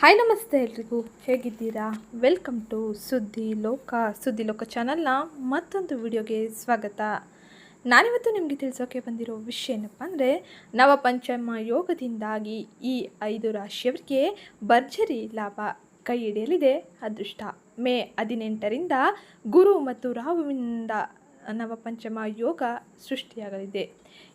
Hi ನಮಸ್ತೆ ಎಲ್ರಿಗೂ. ಹೇಗಿದ್ದೀರಾ? ವೆಲ್ಕಮ್ ಟು ಸುದ್ದಿ ಲೋಕ ಸುದ್ದಿ ಲೋಕ ಚಾನಲ್ನ ಮತ್ತೊಂದು ವಿಡಿಯೋಗೆ ಸ್ವಾಗತ. ನಾನಿವತ್ತು ನಿಮಗೆ ತಿಳಿಸೋಕೆ ಬಂದಿರೋ ವಿಷಯ ಏನಪ್ಪ ಅಂದರೆ, ನವಪಂಚಮ ಯೋಗದಿಂದಾಗಿ ಈ ಐದು ರಾಶಿಯವರಿಗೆ ಭರ್ಜರಿ ಲಾಭ ಕೈ ಹಿಡಿಯಲಿದೆ. ಅದೃಷ್ಟ. ಮೇ ಹದಿನೆಂಟರಿಂದ ಗುರು ಮತ್ತು ರಾಹುವಿನಿಂದ ನವಪಂಚಮ ಯೋಗ ಸೃಷ್ಟಿಯಾಗಲಿದೆ.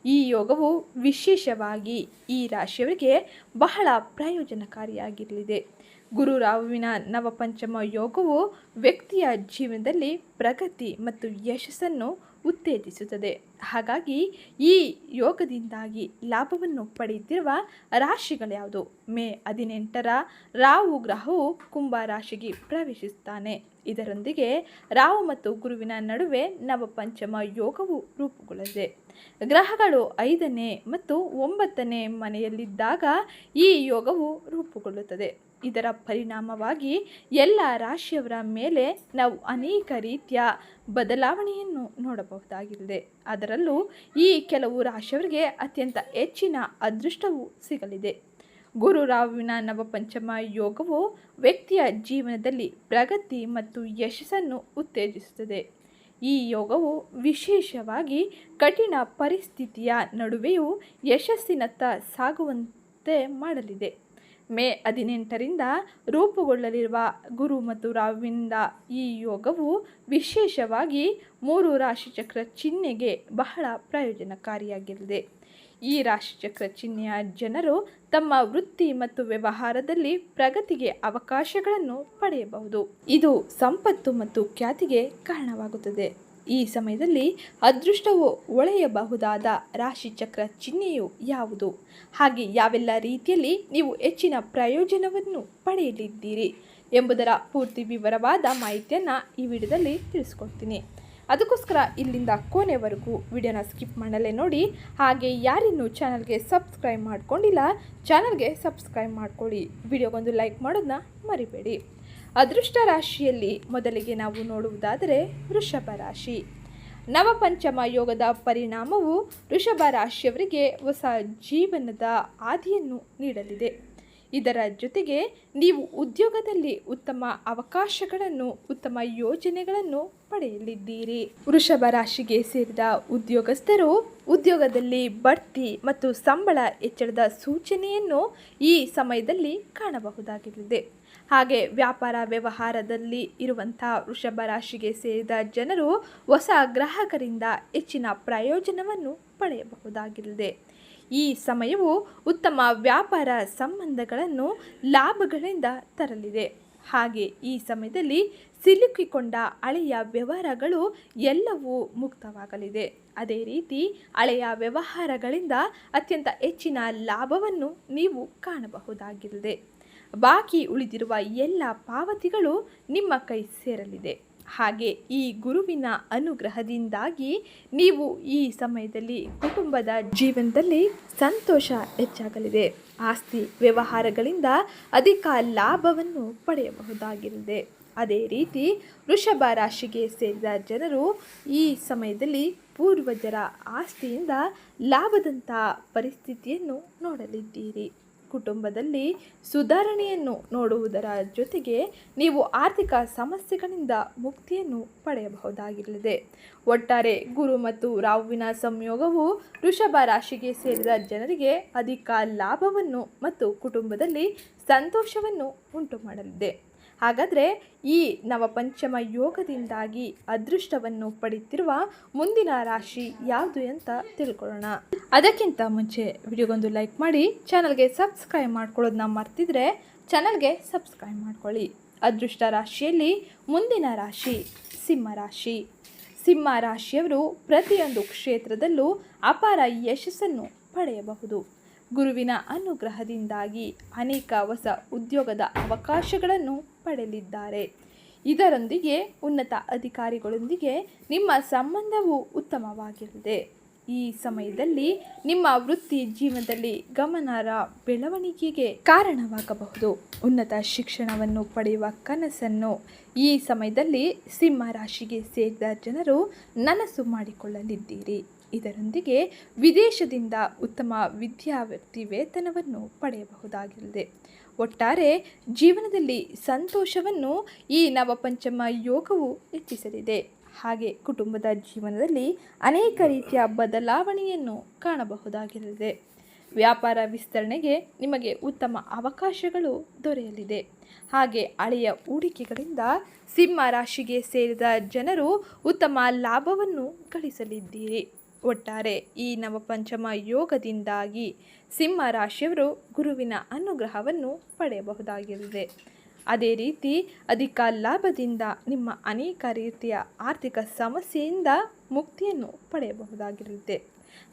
ಈ ಯೋಗವು ವಿಶೇಷವಾಗಿ ಈ ರಾಶಿಯವರಿಗೆ ಬಹಳ ಪ್ರಯೋಜನಕಾರಿಯಾಗಿರಲಿದೆ. ಗುರು ರಾಹುವಿನ ನವಪಂಚಮ ಯೋಗವು ವ್ಯಕ್ತಿಯ ಜೀವನದಲ್ಲಿ ಪ್ರಗತಿ ಮತ್ತು ಯಶಸ್ಸನ್ನು ಉತ್ತೇಜಿಸುತ್ತದೆ. ಹಾಗಾಗಿ ಈ ಯೋಗದಿಂದಾಗಿ ಲಾಭವನ್ನು ಪಡೆಯುತ್ತಿರುವ ರಾಶಿಗಳ್ಯಾವುದು ಮೇ ಹದಿನೆಂಟರ ರಾಹು ಗ್ರಹವು ಕುಂಭ ರಾಶಿಗೆ ಪ್ರವೇಶಿಸುತ್ತಾನೆ. ಇದರೊಂದಿಗೆ ರಾಹು ಮತ್ತು ಗುರುವಿನ ನಡುವೆ ನವಪಂಚಮ ಯೋಗವು ರೂಪುಗೊಳ್ಳಲಿದೆ. ಗ್ರಹಗಳು ಐದನೇ ಮತ್ತು ಒಂಬತ್ತನೇ ಮನೆಯಲ್ಲಿದ್ದಾಗ ಈ ಯೋಗವು ರೂಪುಗೊಳ್ಳುತ್ತದೆ. ಇದರ ಪರಿಣಾಮವಾಗಿ ಎಲ್ಲ ರಾಶಿಯವರ ಮೇಲೆ ನಾವು ಅನೇಕ ರೀತಿಯ ಬದಲಾವಣೆಯನ್ನು ನೋಡಬಹುದಾಗಿದೆ. ಅದರಲ್ಲೂ ಈ ಕೆಲವು ರಾಶಿಯವರಿಗೆ ಅತ್ಯಂತ ಹೆಚ್ಚಿನ ಅದೃಷ್ಟವು ಸಿಗಲಿದೆ. ಗುರು ರಾಹುವಿನ ನವಪಂಚಮ ಯೋಗವು ವ್ಯಕ್ತಿಯ ಜೀವನದಲ್ಲಿ ಪ್ರಗತಿ ಮತ್ತು ಯಶಸ್ಸನ್ನು ಉತ್ತೇಜಿಸುತ್ತದೆ. ಈ ಯೋಗವು ವಿಶೇಷವಾಗಿ ಕಠಿಣ ಪರಿಸ್ಥಿತಿಯ ನಡುವೆಯೂ ಯಶಸ್ಸಿನತ್ತ ಸಾಗುವಂತೆ ಮಾಡಲಿದೆ. ಮೇ ಹದಿನೆಂಟರಿಂದ ರೂಪುಗೊಳ್ಳಲಿರುವ ಗುರು ಮತ್ತು ರಾವಿಂದ ಈ ಯೋಗವು ವಿಶೇಷವಾಗಿ ಮೂರು ರಾಶಿಚಕ್ರ ಚಿಹ್ನೆಗೆ ಬಹಳ ಪ್ರಯೋಜನಕಾರಿಯಾಗಿರಲಿದೆ ಈ ರಾಶಿಚಕ್ರ ಚಿಹ್ನೆಯ ಜನರು ತಮ್ಮ ವೃತ್ತಿ ಮತ್ತು ವ್ಯವಹಾರದಲ್ಲಿ ಪ್ರಗತಿಗೆ ಅವಕಾಶಗಳನ್ನು ಪಡೆಯಬಹುದು. ಇದು ಸಂಪತ್ತು ಮತ್ತು ಖ್ಯಾತಿಗೆ ಕಾರಣವಾಗುತ್ತದೆ. ಈ ಸಮಯದಲ್ಲಿ ಅದೃಷ್ಟವು ಒಳೆಯಬಹುದಾದ ರಾಶಿಚಕ್ರ ಚಿಹ್ನೆಯು ಯಾವುದು? ಹಾಗೆ ಯಾವೆಲ್ಲ ರೀತಿಯಲ್ಲಿ ನೀವು ಹೆಚ್ಚಿನ ಪ್ರಯೋಜನವನ್ನು ಪಡೆಯಲಿದ್ದೀರಿ ಎಂಬುದರ ಪೂರ್ತಿ ವಿವರವಾದ ಮಾಹಿತಿಯನ್ನು ಈ ವಿಡಿಯೋದಲ್ಲಿ ತಿಳಿಸ್ಕೊಡ್ತೀನಿ. ಅದಕ್ಕೋಸ್ಕರ ಇಲ್ಲಿಂದ ಕೊನೆವರೆಗೂ ವಿಡಿಯೋನ ಸ್ಕಿಪ್ ಮಾಡಲೇ ನೋಡಿ. ಹಾಗೆ ಯಾರಿನ್ನೂ ಚಾನಲ್ಗೆ ಸಬ್ಸ್ಕ್ರೈಬ್ ಮಾಡ್ಕೊಂಡಿಲ್ಲ, ಚಾನಲ್ಗೆ ಸಬ್ಸ್ಕ್ರೈಬ್ ಮಾಡ್ಕೊಳ್ಳಿ. ವಿಡಿಯೋಗೊಂದು ಲೈಕ್ ಮಾಡೋದನ್ನ ಮರಿಬೇಡಿ. ಅದೃಷ್ಟ ರಾಶಿಯಲ್ಲಿ ಮೊದಲಿಗೆ ನಾವು ನೋಡುವುದಾದರೆ ವೃಷಭ ರಾಶಿ. ನವಪಂಚಮ ಯೋಗದ ಪರಿಣಾಮವು ವೃಷಭ ರಾಶಿಯವರಿಗೆ ಹೊಸ ಜೀವನದ ಆದಿಯನ್ನು ನೀಡಲಿದೆ. ಇದರ ಜೊತೆಗೆ ನೀವು ಉದ್ಯೋಗದಲ್ಲಿ ಉತ್ತಮ ಅವಕಾಶಗಳನ್ನು, ಉತ್ತಮ ಯೋಜನೆಗಳನ್ನು ಪಡೆಯಲಿದ್ದೀರಿ. ವೃಷಭ ರಾಶಿಗೆ ಸೇರಿದ ಉದ್ಯೋಗಸ್ಥರು ಉದ್ಯೋಗದಲ್ಲಿ ಬಡ್ತಿ ಮತ್ತು ಸಂಬಳ ಹೆಚ್ಚಳದ ಸೂಚನೆಯನ್ನು ಈ ಸಮಯದಲ್ಲಿ ಕಾಣಬಹುದಾಗಿದೆ ಹಾಗೆ ವ್ಯಾಪಾರ ವ್ಯವಹಾರದಲ್ಲಿ ಇರುವಂಥ ವೃಷಭ ರಾಶಿಗೆ ಸೇರಿದ ಜನರು ಹೊಸ ಗ್ರಾಹಕರಿಂದ ಹೆಚ್ಚಿನ ಪ್ರಯೋಜನವನ್ನು ಪಡೆಯಬಹುದಾಗಿರಲಿದೆ. ಈ ಸಮಯವು ಉತ್ತಮ ವ್ಯಾಪಾರ ಸಂಬಂಧಗಳನ್ನು ಲಾಭಗಳಿಂದ ತರಲಿದೆ. ಹಾಗೆ ಈ ಸಮಯದಲ್ಲಿ ಸಿಲುಕಿಕೊಂಡ ಹಳೆಯ ವ್ಯವಹಾರಗಳು ಎಲ್ಲವೂ ಮುಕ್ತವಾಗಲಿದೆ. ಅದೇ ರೀತಿ ಹಳೆಯ ವ್ಯವಹಾರಗಳಿಂದ ಅತ್ಯಂತ ಹೆಚ್ಚಿನ ಲಾಭವನ್ನು ನೀವು ಕಾಣಬಹುದಾಗಿದೆ ಬಾಕಿ ಉಳಿದಿರುವ ಎಲ್ಲ ಪಾವತಿಗಳು ನಿಮ್ಮ ಕೈ ಸೇರಲಿದೆ. ಹಾಗೆ ಈ ಗುರುವಿನ ಅನುಗ್ರಹದಿಂದಾಗಿ ನೀವು ಈ ಸಮಯದಲ್ಲಿ ಕುಟುಂಬದ ಜೀವನದಲ್ಲಿ ಸಂತೋಷ ಹೆಚ್ಚಾಗಲಿದೆ. ಆಸ್ತಿ ವ್ಯವಹಾರಗಳಿಂದ ಅಧಿಕ ಲಾಭವನ್ನು ಪಡೆಯಬಹುದಾಗಿರಲಿದೆ. ಅದೇ ರೀತಿ ವೃಷಭ ರಾಶಿಗೆ ಸೇರಿದ ಜನರು ಈ ಸಮಯದಲ್ಲಿ ಪೂರ್ವಜರ ಆಸ್ತಿಯಿಂದ ಲಾಭದಂಥ ಪರಿಸ್ಥಿತಿಯನ್ನು ನೋಡಲಿದ್ದೀರಿ. ಕುಟುಂಬದಲ್ಲಿ ಸುಧಾರಣೆಯನ್ನು ನೋಡುವುದರ ಜೊತೆಗೆ ನೀವು ಆರ್ಥಿಕ ಸಮಸ್ಯೆಗಳಿಂದ ಮುಕ್ತಿಯನ್ನು ಪಡೆಯಬಹುದಾಗಿರಲಿದೆ. ಒಟ್ಟಾರೆ ಗುರು ಮತ್ತು ರಾಹುವಿನ ಸಂಯೋಗವು ವೃಷಭ ರಾಶಿಗೆ ಸೇರಿದ ಜನರಿಗೆ ಅಧಿಕ ಲಾಭವನ್ನು ಮತ್ತು ಕುಟುಂಬದಲ್ಲಿ ಸಂತೋಷವನ್ನು ಉಂಟು ಮಾಡಲಿದೆ ಹಾಗಾದರೆ ಈ ನವಪಂಚಮ ಯೋಗದಿಂದಾಗಿ ಅದೃಷ್ಟವನ್ನು ಪಡೆಯುತ್ತಿರುವ ಮುಂದಿನ ರಾಶಿ ಯಾವುದು ಅಂತ ತಿಳ್ಕೊಳ್ಳೋಣ. ಅದಕ್ಕಿಂತ ಮುಂಚೆ ವಿಡಿಯೋಗೊಂದು ಲೈಕ್ ಮಾಡಿ, ಚಾನಲ್ಗೆ ಸಬ್ಸ್ಕ್ರೈಬ್ ಮಾಡ್ಕೊಳ್ಳೋದನ್ನ ಮರ್ತಿದ್ರೆ ಚಾನಲ್ಗೆ ಸಬ್ಸ್ಕ್ರೈಬ್ ಮಾಡ್ಕೊಳ್ಳಿ. ಅದೃಷ್ಟ ರಾಶಿಯಲ್ಲಿ ಮುಂದಿನ ರಾಶಿ ಸಿಂಹ ರಾಶಿ. ಸಿಂಹ ರಾಶಿಯವರು ಪ್ರತಿಯೊಂದು ಕ್ಷೇತ್ರದಲ್ಲೂ ಅಪಾರ ಯಶಸ್ಸನ್ನು ಪಡೆಯಬಹುದು. ಗುರುವಿನ ಅನುಗ್ರಹದಿಂದಾಗಿ ಅನೇಕ ಹೊಸ ಉದ್ಯೋಗದ ಅವಕಾಶಗಳನ್ನು ಪಡೆಯಲಿದ್ದಾರೆ. ಇದರೊಂದಿಗೆ ಉನ್ನತ ಅಧಿಕಾರಿಗಳೊಂದಿಗೆ ನಿಮ್ಮ ಸಂಬಂಧವು ಉತ್ತಮವಾಗಿರಲಿದೆ. ಈ ಸಮಯದಲ್ಲಿ ನಿಮ್ಮ ವೃತ್ತಿ ಜೀವನದಲ್ಲಿ ಗಮನಾರ್ಹ ಬೆಳವಣಿಗೆಗೆ ಕಾರಣವಾಗಬಹುದು. ಉನ್ನತ ಶಿಕ್ಷಣವನ್ನು ಪಡೆಯುವ ಕನಸನ್ನು ಈ ಸಮಯದಲ್ಲಿ ಸಿಂಹ ರಾಶಿಗೆ ಸೇರಿದ ಜನರು ನನಸು ಮಾಡಿಕೊಳ್ಳಲಿದ್ದೀರಿ. ಇದರೊಂದಿಗೆ ವಿದೇಶದಿಂದ ಉತ್ತಮ ವಿದ್ಯಾವೃತ್ತಿ ವೇತನವನ್ನು ಪಡೆಯಬಹುದಾಗಿದೆ ಒಟ್ಟಾರೆ ಜೀವನದಲ್ಲಿ ಸಂತೋಷವನ್ನು ಈ ನವಪಂಚಮ ಯೋಗವು ಹೆಚ್ಚಿಸಲಿದೆ. ಹಾಗೆ ಕುಟುಂಬದ ಜೀವನದಲ್ಲಿ ಅನೇಕ ರೀತಿಯ ಬದಲಾವಣೆಯನ್ನು ಕಾಣಬಹುದಾಗಿರಲಿದೆ. ವ್ಯಾಪಾರ ವಿಸ್ತರಣೆಗೆ ನಿಮಗೆ ಉತ್ತಮ ಅವಕಾಶಗಳು ದೊರೆಯಲಿದೆ. ಹಾಗೆ ಹಳೆಯ ಹೂಡಿಕೆಗಳಿಂದ ಸಿಂಹ ರಾಶಿಗೆ ಸೇರಿದ ಜನರು ಉತ್ತಮ ಲಾಭವನ್ನು ಗಳಿಸಲಿದ್ದೀರಿ. ಒಟ್ಟಾರೆ ಈ ನವಪಂಚಮ ಯೋಗದಿಂದಾಗಿ ಸಿಂಹ ರಾಶಿಯವರು ಗುರುವಿನ ಅನುಗ್ರಹವನ್ನು ಪಡೆಯಬಹುದಾಗಿರುತ್ತದೆ. ಅದೇ ರೀತಿ ಅಧಿಕ ಲಾಭದಿಂದ ನಿಮ್ಮ ಅನೇಕ ರೀತಿಯ ಆರ್ಥಿಕ ಸಮಸ್ಯೆಯಿಂದ ಮುಕ್ತಿಯನ್ನು ಪಡೆಯಬಹುದಾಗಿರುತ್ತೆ.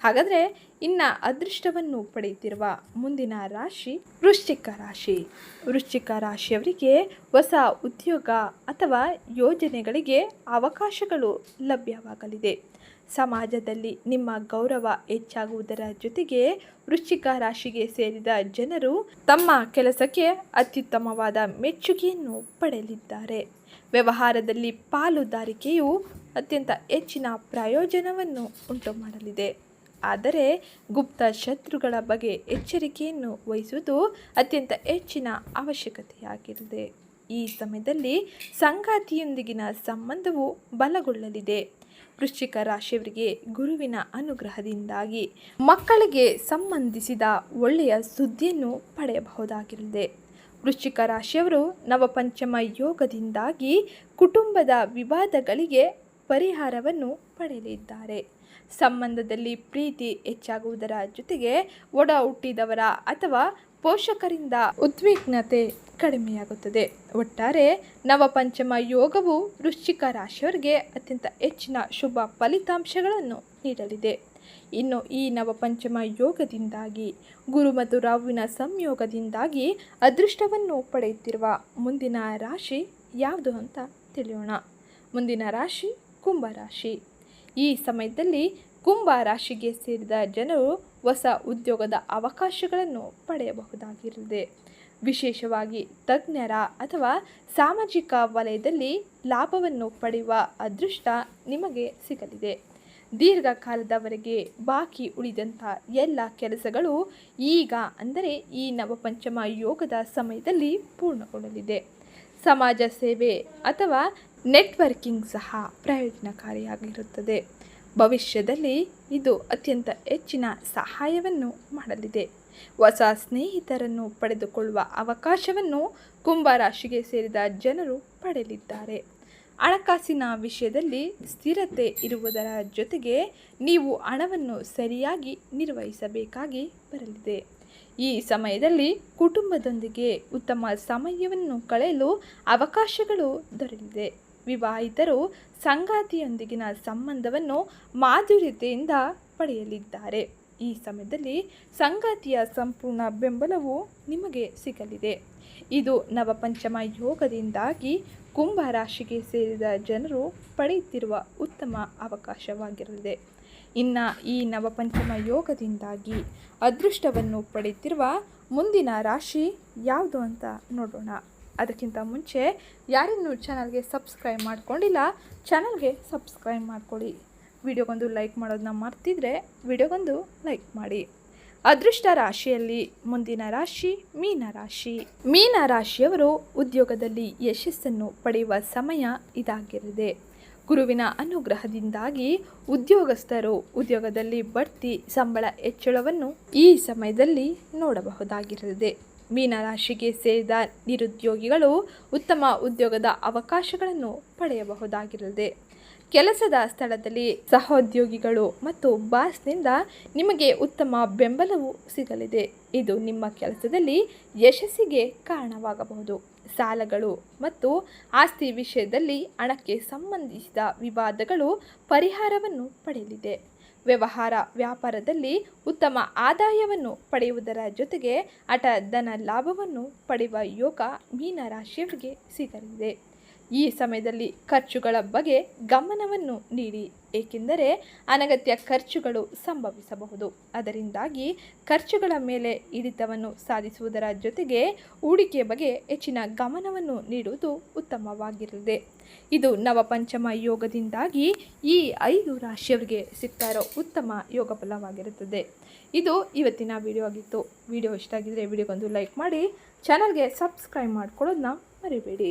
ಹಾಗಾದರೆ ಇನ್ನು ಅದೃಷ್ಟವನ್ನು ಪಡೆಯುತ್ತಿರುವ ಮುಂದಿನ ರಾಶಿ ವೃಶ್ಚಿಕ ರಾಶಿ. ವೃಶ್ಚಿಕ ರಾಶಿಯವರಿಗೆ ಹೊಸ ಉದ್ಯೋಗ ಅಥವಾ ಯೋಜನೆಗಳಿಗೆ ಅವಕಾಶಗಳು ಲಭ್ಯವಾಗಲಿದೆ. ಸಮಾಜದಲ್ಲಿ ನಿಮ್ಮ ಗೌರವ ಹೆಚ್ಚಾಗುವುದರ ಜೊತೆಗೆ ವೃಶ್ಚಿಕ ರಾಶಿಗೆ ಸೇರಿದ ಜನರು ತಮ್ಮ ಕೆಲಸಕ್ಕೆ ಅತ್ಯುತ್ತಮವಾದ ಮೆಚ್ಚುಗೆಯನ್ನು ಪಡೆಯಲಿದ್ದಾರೆ. ವ್ಯವಹಾರದಲ್ಲಿ ಪಾಲುದಾರಿಕೆಯು ಅತ್ಯಂತ ಹೆಚ್ಚಿನ ಪ್ರಯೋಜನವನ್ನು ಉಂಟು ಮಾಡಲಿದೆ ಆದರೆ ಗುಪ್ತ ಶತ್ರುಗಳ ಬಗ್ಗೆ ಎಚ್ಚರಿಕೆಯನ್ನು ವಹಿಸುವುದು ಅತ್ಯಂತ ಹೆಚ್ಚಿನ ಅವಶ್ಯಕತೆಯಾಗಿರುತ್ತದೆ ಈ ಸಮಯದಲ್ಲಿ ಸಂಗಾತಿಯೊಂದಿಗಿನ ಸಂಬಂಧವು ಬಲಗೊಳ್ಳಲಿದೆ. ವೃಶ್ಚಿಕ ರಾಶಿಯವರಿಗೆ ಗುರುವಿನ ಅನುಗ್ರಹದಿಂದಾಗಿ ಮಕ್ಕಳಿಗೆ ಸಂಬಂಧಿಸಿದ ಒಳ್ಳೆಯ ಸುದ್ದಿಯನ್ನು ಪಡೆಯಬಹುದಾಗಿರಲಿದೆ. ವೃಶ್ಚಿಕ ರಾಶಿಯವರು ನವಪಂಚಮ ಯೋಗದಿಂದಾಗಿ ಕುಟುಂಬದ ವಿವಾದಗಳಿಗೆ ಪರಿಹಾರವನ್ನು ಪಡೆಯಲಿದ್ದಾರೆ. ಸಂಬಂಧದಲ್ಲಿ ಪ್ರೀತಿ ಹೆಚ್ಚಾಗುವುದರ ಜೊತೆಗೆ ಒಡ ಹುಟ್ಟಿದವರ ಅಥವಾ ಪೋಷಕರಿಂದ ಉದ್ವಿಗ್ನತೆ ಕಡಿಮೆಯಾಗುತ್ತದೆ. ಒಟ್ಟಾರೆ ನವಪಂಚಮ ಯೋಗವು ವೃಶ್ಚಿಕ ರಾಶಿಯವರಿಗೆ ಅತ್ಯಂತ ಹೆಚ್ಚಿನ ಶುಭ ಫಲಿತಾಂಶಗಳನ್ನು ನೀಡಲಿದೆ. ಇನ್ನು ಈ ನವಪಂಚಮ ಯೋಗದಿಂದಾಗಿ ಗುರು ಮತ್ತು ರಾಹುವಿನ ಸಂಯೋಗದಿಂದಾಗಿ ಅದೃಷ್ಟವನ್ನು ಪಡೆಯುತ್ತಿರುವ ಮುಂದಿನ ರಾಶಿ ಯಾವುದು ಅಂತ ತಿಳಿಯೋಣ. ಮುಂದಿನ ರಾಶಿ ಕುಂಭರಾಶಿ ಈ ಸಮಯದಲ್ಲಿ ಕುಂಭ ರಾಶಿಗೆ ಸೇರಿದ ಜನರು ಹೊಸ ಉದ್ಯೋಗದ ಅವಕಾಶಗಳನ್ನು ಪಡೆಯಬಹುದಾಗಿರುತ್ತದೆ ವಿಶೇಷವಾಗಿ ತಜ್ಞರ ಅಥವಾ ಸಾಮಾಜಿಕ ವಲಯದಲ್ಲಿ ಲಾಭವನ್ನು ಪಡೆಯುವ ಅದೃಷ್ಟ ನಿಮಗೆ ಸಿಗಲಿದೆ. ದೀರ್ಘಕಾಲದವರೆಗೆ ಬಾಕಿ ಉಳಿದಂಥ ಎಲ್ಲ ಕೆಲಸಗಳು ಈಗ ಅಂದರೆ ಈ ನವಪಂಚಮ ಯೋಗದ ಸಮಯದಲ್ಲಿ ಪೂರ್ಣಗೊಳ್ಳಲಿದೆ. ಸಮಾಜ ಸೇವೆ ಅಥವಾ ನೆಟ್ವರ್ಕಿಂಗ್ ಸಹ ಪ್ರಯೋಜನಕಾರಿಯಾಗಿರುತ್ತದೆ. ಭವಿಷ್ಯದಲ್ಲಿ ಇದು ಅತ್ಯಂತ ಹೆಚ್ಚಿನ ಸಹಾಯವನ್ನು ಮಾಡಲಿದೆ. ಹೊಸ ಸ್ನೇಹಿತರನ್ನು ಪಡೆದುಕೊಳ್ಳುವ ಅವಕಾಶವನ್ನು ಕುಂಭರಾಶಿಗೆ ಸೇರಿದ ಜನರು ಪಡೆಯಲಿದ್ದಾರೆ. ಹಣಕಾಸಿನ ವಿಷಯದಲ್ಲಿ ಸ್ಥಿರತೆ ಇರುವುದರ ಜೊತೆಗೆ ನೀವು ಹಣವನ್ನು ಸರಿಯಾಗಿ ನಿರ್ವಹಿಸಬೇಕಾಗಿ ಬರಲಿದೆ. ಈ ಸಮಯದಲ್ಲಿ ಕುಟುಂಬದೊಂದಿಗೆ ಉತ್ತಮ ಸಮಯವನ್ನು ಕಳೆಯಲು ಅವಕಾಶಗಳು ದೊರೆಯಲಿದೆ. ವಿವಾಹಿತರು ಸಂಗಾತಿಯೊಂದಿಗಿನ ಸಂಬಂಧವನ್ನು ಮಾಧುರ್ಯತೆಯಿಂದ ಪಡೆಯಲಿದ್ದಾರೆ. ಈ ಸಮಯದಲ್ಲಿ ಸಂಗಾತಿಯ ಸಂಪೂರ್ಣ ಬೆಂಬಲವು ನಿಮಗೆ ಸಿಗಲಿದೆ. ಇದು ನವಪಂಚಮ ಯೋಗದಿಂದಾಗಿ ಕುಂಭ ರಾಶಿಗೆ ಸೇರಿದ ಜನರು ಪಡೆಯುತ್ತಿರುವ ಉತ್ತಮ ಅವಕಾಶವಾಗಿರಲಿದೆ. ಇನ್ನು ಈ ನವಪಂಚಮ ಯೋಗದಿಂದಾಗಿ ಅದೃಷ್ಟವನ್ನು ಪಡೆಯುತ್ತಿರುವ ಮುಂದಿನ ರಾಶಿ ಯಾವುದು ಅಂತ ನೋಡೋಣ. ಅದಕ್ಕಿಂತ ಮುಂಚೆ ಯಾರಿನ್ನೂ ಚಾನಲ್ಗೆ ಸಬ್ಸ್ಕ್ರೈಬ್ ಮಾಡ್ಕೊಂಡಿಲ್ಲ, ಚಾನಲ್ಗೆ ಸಬ್ಸ್ಕ್ರೈಬ್ ಮಾಡ್ಕೊಳ್ಳಿ ವಿಡಿಯೋಗೊಂದು ಲೈಕ್ ಮಾಡೋದನ್ನ ಮರ್ತಿದ್ರೆ ವಿಡಿಯೋಗೊಂದು ಲೈಕ್ ಮಾಡಿ. ಅದೃಷ್ಟ ರಾಶಿಯಲ್ಲಿ ಮುಂದಿನ ರಾಶಿ ಮೀನ ರಾಶಿ. ಮೀನ ರಾಶಿಯವರು ಉದ್ಯೋಗದಲ್ಲಿ ಯಶಸ್ಸನ್ನು ಪಡೆಯುವ ಸಮಯ ಇದಾಗಿರಲಿದೆ ಗುರುವಿನ ಅನುಗ್ರಹದಿಂದಾಗಿ ಉದ್ಯೋಗಸ್ಥರು ಉದ್ಯೋಗದಲ್ಲಿ ಬಡ್ತಿ, ಸಂಬಳ ಹೆಚ್ಚಳವನ್ನು ಈ ಸಮಯದಲ್ಲಿ ನೋಡಬಹುದಾಗಿರಲಿದೆ ಮೀನರಾಶಿಗೆ ಸೇರಿದ ನಿರುದ್ಯೋಗಿಗಳು ಉತ್ತಮ ಉದ್ಯೋಗದ ಅವಕಾಶಗಳನ್ನು ಪಡೆಯಬಹುದಾಗಿರಲಿದೆ. ಕೆಲಸದ ಸ್ಥಳದಲ್ಲಿ ಸಹೋದ್ಯೋಗಿಗಳು ಮತ್ತು ಬಾಸ್ನಿಂದ ನಿಮಗೆ ಉತ್ತಮ ಬೆಂಬಲವು ಸಿಗಲಿದೆ. ಇದು ನಿಮ್ಮ ಕೆಲಸದಲ್ಲಿ ಯಶಸ್ಸಿಗೆ ಕಾರಣವಾಗಬಹುದು. ಸಾಲಗಳು ಮತ್ತು ಆಸ್ತಿ ವಿಷಯದಲ್ಲಿ ಹಣಕ್ಕೆ ಸಂಬಂಧಿಸಿದ ವಿವಾದಗಳು ಪರಿಹಾರವನ್ನು ಪಡೆಯಲಿದೆ. ವ್ಯವಹಾರ ವ್ಯಾಪಾರದಲ್ಲಿ ಉತ್ತಮ ಆದಾಯವನ್ನು ಪಡೆಯುವುದರ ಜೊತೆಗೆ ಹಠ ಧನ ಲಾಭವನ್ನು ಪಡೆಯುವ ಯೋಗ ಮೀನರಾಶಿಯವರಿಗೆ ಸಿಗಲಿದೆ. ಈ ಸಮಯದಲ್ಲಿ ಖರ್ಚುಗಳ ಬಗ್ಗೆ ಗಮನವನ್ನು ನೀಡಿ, ಏಕೆಂದರೆ ಅನಗತ್ಯ ಖರ್ಚುಗಳು ಸಂಭವಿಸಬಹುದು. ಅದರಿಂದಾಗಿ ಖರ್ಚುಗಳ ಮೇಲೆ ಹಿಡಿತವನ್ನು ಸಾಧಿಸುವುದರ ಜೊತೆಗೆ ಹೂಡಿಕೆ ಬಗ್ಗೆ ಹೆಚ್ಚಿನ ಗಮನವನ್ನು ನೀಡುವುದು ಉತ್ತಮವಾಗಿರಲಿದೆ. ಇದು ನವಪಂಚಮ ಯೋಗದಿಂದಾಗಿ ಈ ಐದು ರಾಶಿಯವರಿಗೆ ಸಿಗ್ತಾ ಇರೋ ಉತ್ತಮ ಯೋಗ ಫಲವಾಗಿರುತ್ತದೆ. ಇದು ಇವತ್ತಿನ ವಿಡಿಯೋ ಆಗಿತ್ತು. ವಿಡಿಯೋ ಇಷ್ಟ ಆಗಿದ್ದರೆ ವಿಡಿಯೋಗೊಂದು ಲೈಕ್ ಮಾಡಿ ಚಾನಲ್ಗೆ ಸಬ್ಸ್ಕ್ರೈಬ್ ಮಾಡ್ಕೊಳ್ಳೋದನ್ನ ಮರಿಬೇಡಿ.